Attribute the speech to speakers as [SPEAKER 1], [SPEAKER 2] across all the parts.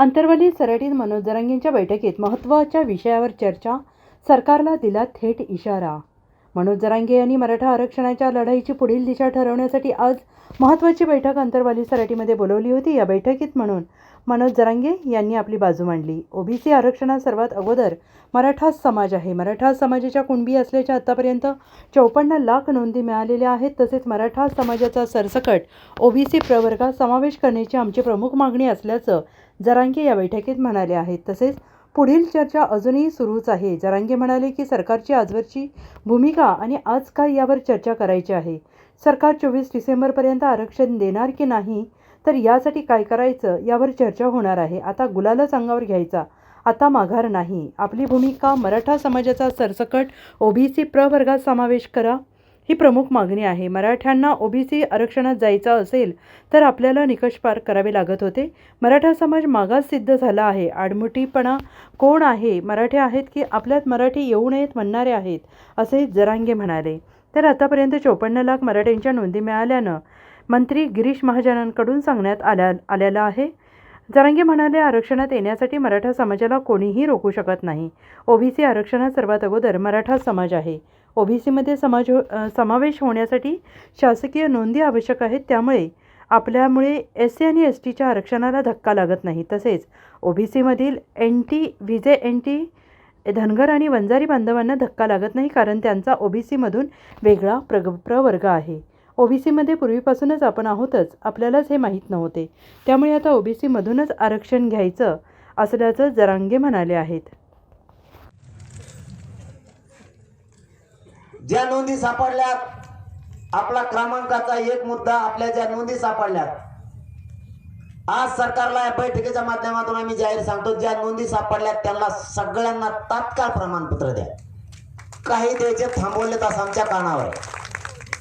[SPEAKER 1] अंतर्वली सराटीत मनोज जरांगेंच्या बैठकीत महत्त्वाच्या विषयावर चर्चा सरकारला दिला थेट इशारा. मनोज जरांगे यांनी मराठा आरक्षणाच्या लढाईची पुढील दिशा ठरवण्यासाठी आज महत्त्वाची बैठक अंतर्वाली सराटीमध्ये बोलवली होती. या बैठकीत म्हणून मनोज जरांगे यांनी आपली बाजू मांडली. ओबीसी आरक्षणात सर्वात अगोदर मराठा समाज आहे. मराठा समाजाच्या कुणबी असल्याच्या आतापर्यंत चौपन्न लाख नोंदी मिळालेल्या आहेत. तसेच मराठा समाजाचा सरसकट ओबीसी प्रवर्गात समावेश करण्याची आमची प्रमुख मागणी असल्याचं जरांगे या बैठकीत म्हणाले आहेत. तसेच पुढील चर्चा अजूनही सुरूच आहे. जरांगे म्हणाले की सरकारची आजवरची भूमिका आणि आज काय यावर चर्चा करायची आहे? सरकार चोवीस डिसेंबरपर्यंत आरक्षण देणार की नाही? तर यासाठी काय करायचं यावर चर्चा होणार आहे. आता गुलालच अंगावर घ्यायचा. आता माघार नाही. आपली भूमिका मराठा समाजाचा सरसकट ओबीसी प्रवर्गात समावेश करा. ही प्रमुख मागणी आहे. मराठ्यांना ओबीसी आरक्षणात जायचं असेल तर आपल्याला निकष पार करावे लागत होते. मराठा समाज मागास सिद्ध झाला आहे. आडमुठीपणा कोण आहे? मराठे आहेत की आपल्यात मराठी येऊ नयेत म्हणणारे आहेत असे जरांगे म्हणाले. तर आतापर्यंत चोपन्न लाख मराठ्यांच्या नोंदी मिळाल्यानं मंत्री गिरीश महाजनांकडून सांगण्यात आल्या आलेलं आहे. जरांगे म्हणाले आरक्षणात येण्यासाठी मराठा समाजाला कोणीही रोखू शकत नाही. ओबीसी आरक्षणात सर्वात अगोदर मराठा समाज आहे. ओबीसीमध्ये समाज हो समावेश होण्यासाठी शासकीय नोंदी आवश्यक आहेत. त्यामुळे आपल्यामुळे एस सी आणि एस टीच्या आरक्षणाला धक्का लागत नाही. तसेच ओबीसीमधील N T VJ N T Dhangar आणि वंजारी बांधवांना धक्का लागत नाही कारण त्यांचा ओबीसीमधून वेगळा प्रग प्रवर्ग आहे. ओबीसीमध्ये पूर्वीपासूनच आपण आहोतच आपल्यालाच हे माहीत नव्हते. त्यामुळे आता ओबीसीमधूनच आरक्षण घ्यायचं असल्याचं जरांगे म्हणाले आहेत.
[SPEAKER 2] ज्या नोंदी सापडल्यात आपला क्रमांकाचा एक मुद्दा आपल्या ज्या नोंदी सापडल्यात आज सरकारला या बैठकीच्या माध्यमातून आम्ही जाहीर सांगतो ज्या नोंदी सापडल्यात त्यांना सगळ्यांना तात्काळ प्रमाणपत्र द्या. काही द्यायचे थांबवले तास आमच्या कानावर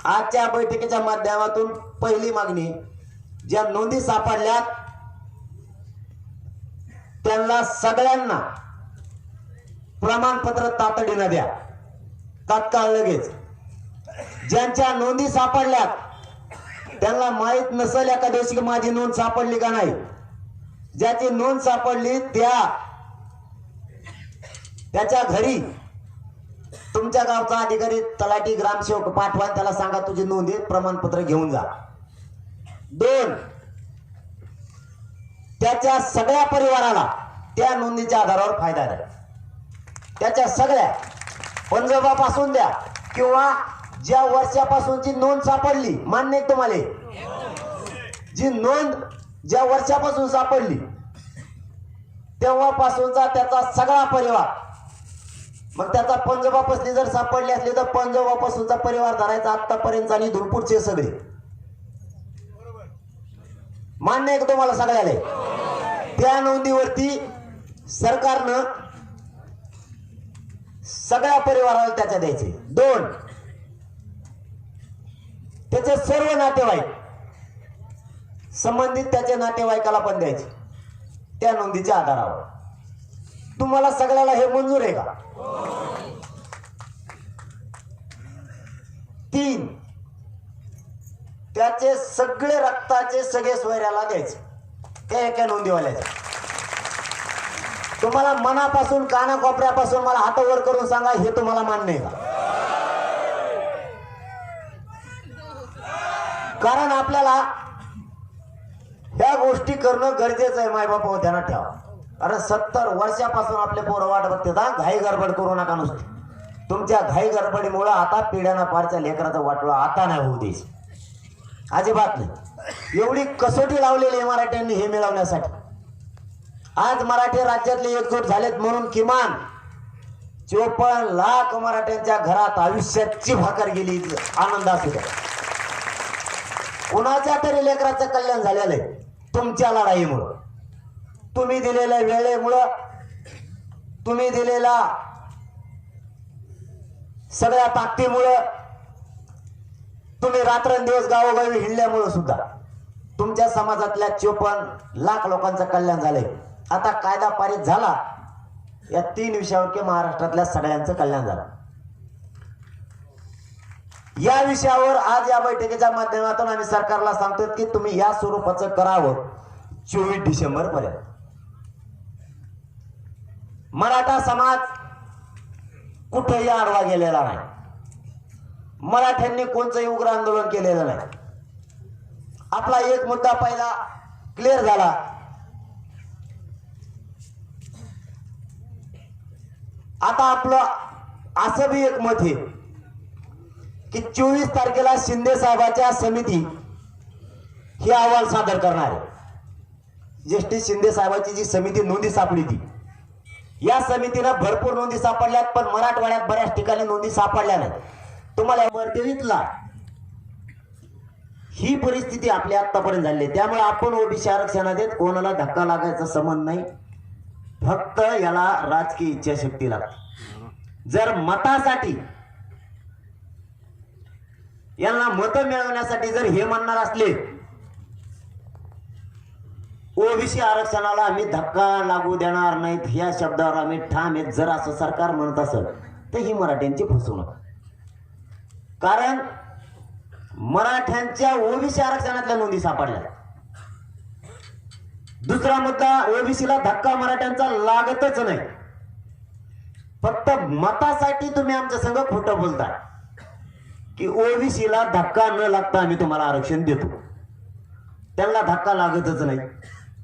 [SPEAKER 2] आजच्या बैठकीच्या माध्यमातून पहिली मागणी ज्या नोंदी सापडल्यात त्यांना सगळ्यांना प्रमाणपत्र तातडीनं द्या. तात्काळ लगेच. ज्यांच्या नोंदी सापडल्यात त्यांना माहीत नसेल एका दिवशी की माझी नोंद सापडली का नाही. ज्याची नोंद सापडली त्या त्याच्या घरी तुमच्या गावचा अधिकारी तलाठी ग्रामसेवक पाठवा त्याला सांगा तुझी नोंदी प्रमाणपत्र घेऊन जा. दोन त्याच्या सगळ्या परिवाराला त्या नोंदीच्या आधारावर फायदा द्या. त्याच्या सगळ्या पंजोबापासून द्या किंवा ज्या वर्षापासूनची नोंद सापडली मान्य तुम्हाला? जी नोंद ज्या वर्षापासून सापडली तेव्हापासूनचा त्याचा सगळा परिवार. मग त्याचा पंजोबापासून जर सापडली असली तर पंजोबापासूनचा परिवार धरायचा आतापर्यंत आणि धुरपूरचे सगळे. मान्य आहे का तुम्हाला सगळ्याला? त्या नोंदीवरती सरकारनं सगळ्या परिवाराला त्याच्या द्यायचे. दोन. त्याचे सर्व नातेवाईक संबंधित त्याच्या नातेवाईकाला पण द्यायचे. त्या नोंदीच्या आधारावर. तुम्हाला सगळ्याला हे मंजूर आहे का? तीन. त्याचे सगळे रक्ताचे सगळे सोयऱ्याला द्यायचे. त्या एका नोंदीवाल्याच्या तुम्हाला मनापासून कानाकोपऱ्यापासून मला हातावर करून सांगा हे तुम्हाला मान्य आहे का? कारण आपल्याला ह्या गोष्टी करणं गरजेचं आहे मायबापा हो, ध्यानात ठेवा. कारण सत्तर वर्षापासून आपले पोरं वाट बघते ना घाई गडबड करू नका नुसती. तुमच्या घाई गडबडीमुळं आता पिढ्याना पारच्या लेकराचा वाटलं आता नाही होऊ देश अजिबात नाही. एवढी कसोटी लावलेली आहे मराठ्यांनी हे मिळवण्यासाठी. आज मराठी राज्यातले एकजूट झालेत म्हणून किमान चोपन्न लाख मराठ्यांच्या घरात आयुष्याची भाकर गेली आनंद असू द्या कुणाच्या तरी लेकराचं कल्याण झालेलं आहे. तुमच्या लढाईमुळं. तुम्ही दिलेल्या वेळेमुळं तुम्ही दिलेला सगळ्या ताकदीमुळं तुम्ही रात्रंदिवस गावोगावी हिंडल्यामुळं सुद्धा तुमच्या समाजातल्या चोपन्न लाख लोकांचं कल्याण झालंय. आता कायदा पारित झाला या तीन विषयावर की महाराष्ट्रातल्या सगळ्यांचं कल्याण झालं. या विषयावर आज या बैठकीच्या माध्यमातून आम्ही सरकारला सांगतो की तुम्ही या स्वरूपाचं करावं चोवीस डिसेंबर पर्यंत मराठा समाज कुठेही आडवा गेलेला नाही. मराठ्यांनी कोणतंही उग्र आंदोलन केलेलं नाही. आपला एक मुद्दा पहिला क्लिअर झाला. आता आपलं असं बी एक मत आहे की चोवीस तारखेला शिंदे साहेबाच्या समिती ही अहवाल सादर करणार आहे. जस्टिस शिंदे साहेबाची जी समिती नोंदी सापडली ती. या समितीनं भरपूर नोंदी सापडल्यात पण मराठवाड्यात बऱ्याच ठिकाणी नोंदी सापडल्या नाहीत. तुम्हाला वर्दळीतला ही परिस्थिती आपली आत्तापर्यंत झाली आहे. त्यामुळे आपण ओबीसी आरक्षणात कोणाला धक्का लागायचा संबंध नाही. फक्त याला राजकीय इच्छाशक्ती लागते. जर मतासाठी यांना मत मिळवण्यासाठी जर हे म्हणणार असले ओबीसी आरक्षणाला आम्ही धक्का लागू देणार नाहीत ह्या शब्दावर आम्ही ठाम आहेत जर असं सरकार म्हणत असेल तर ही मराठ्यांची फसवणूक. कारण मराठ्यांच्या ओबीसी आरक्षणातल्या नोंदी सापडल्या. दुसरा मुद्दा ओबीसीला धक्का मराठ्यांचा लागतच नाही. फक्त मतासाठी तुम्ही आमच्या संघ खोटं बोलता. की ओबीसीला धक्का न लागता आम्ही तुम्हाला आरक्षण देतो. त्यांना धक्का लागतच नाही.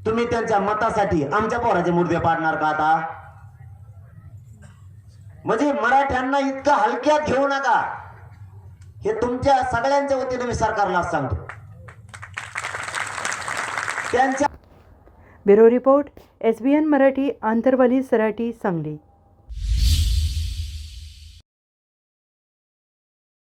[SPEAKER 2] तुम्ही त्यांच्या मतासाठी आमच्या पोराचे मुर्दे पाडणार का आता? म्हणजे मराठ्यांना इतकं हलक्यात घेऊ नका. हे तुमच्या सगळ्यांच्या वतीने मी सरकारला सांगतो. त्यांच्या
[SPEAKER 1] bureau report S B N Marathi Antarwali Sarati Sangli.